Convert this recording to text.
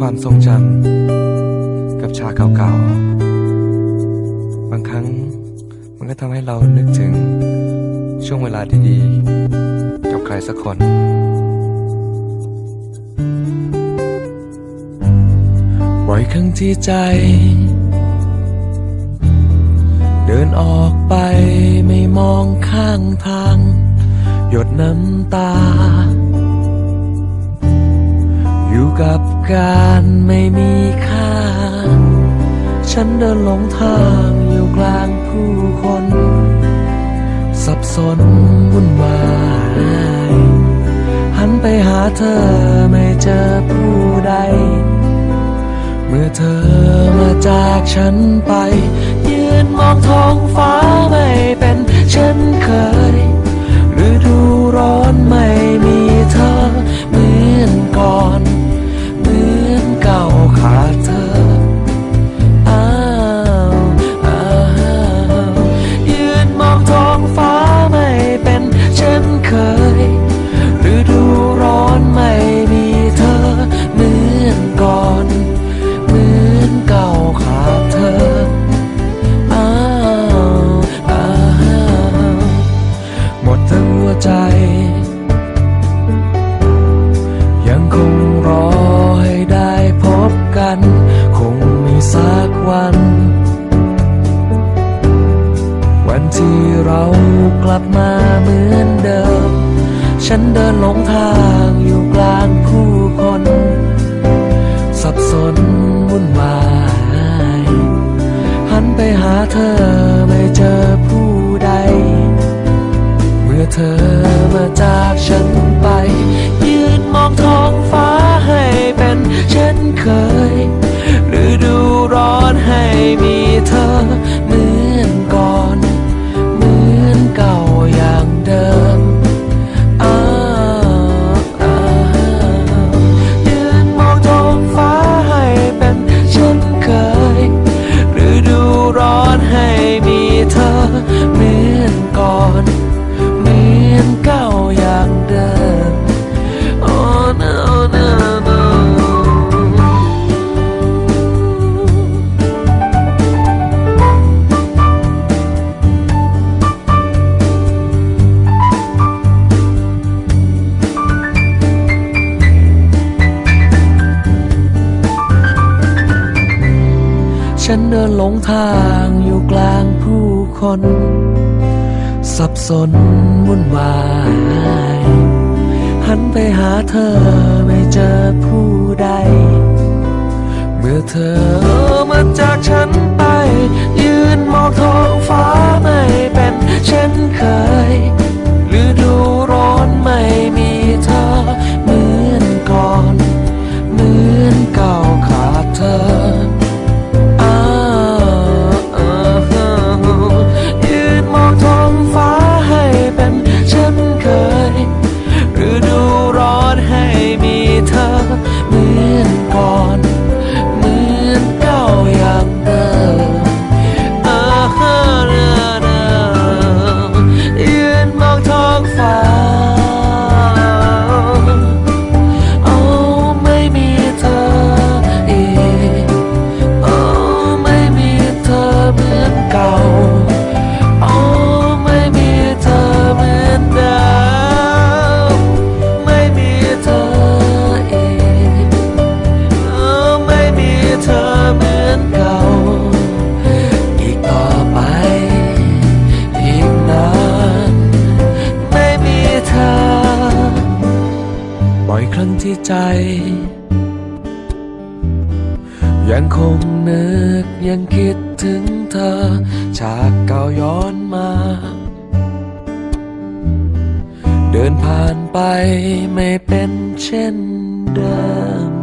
ความทรงจำกับฉาเก่าๆ บางครั้งมันก็ทำให้เรานึกถึงช่วงเวลาดีๆ กับใครสักคน บ่อยครั้งที่ใจ เดินออกไปไม่มองข้างทาง หยดน้ำตา กับการไม่มีค่า ฉันเดินหลงทางอยู่กลางผู้คน สับสนวุ่นวายหันไปหาเธอไม่เจอผู้ใด เมื่อเธอมาจากฉันไป ยืนมองท้องฟ้าไม่เป็น รอให้ได้พบกัน คงมีสักวัน วันที่เรากลับมาเหมือนเดิม ฉันเดินหลงทาง ฉันเดินหลงทางอยู่กลางผู้คน สับสนวุ่นวาย หันไปหาเธอไม่เจอผู้ใด เมื่อเธอมาจากฉันไป ยืนมองท้องฟ้าไม่เป็นเช่นเคย เธอเหมือนก่อน อยครั้งที่ใจ ยังคงนึกยังคิดถึงเธอ ฉากเก่าย้อนมา เดินผ่านไปไม่เป็นเช่นเดิม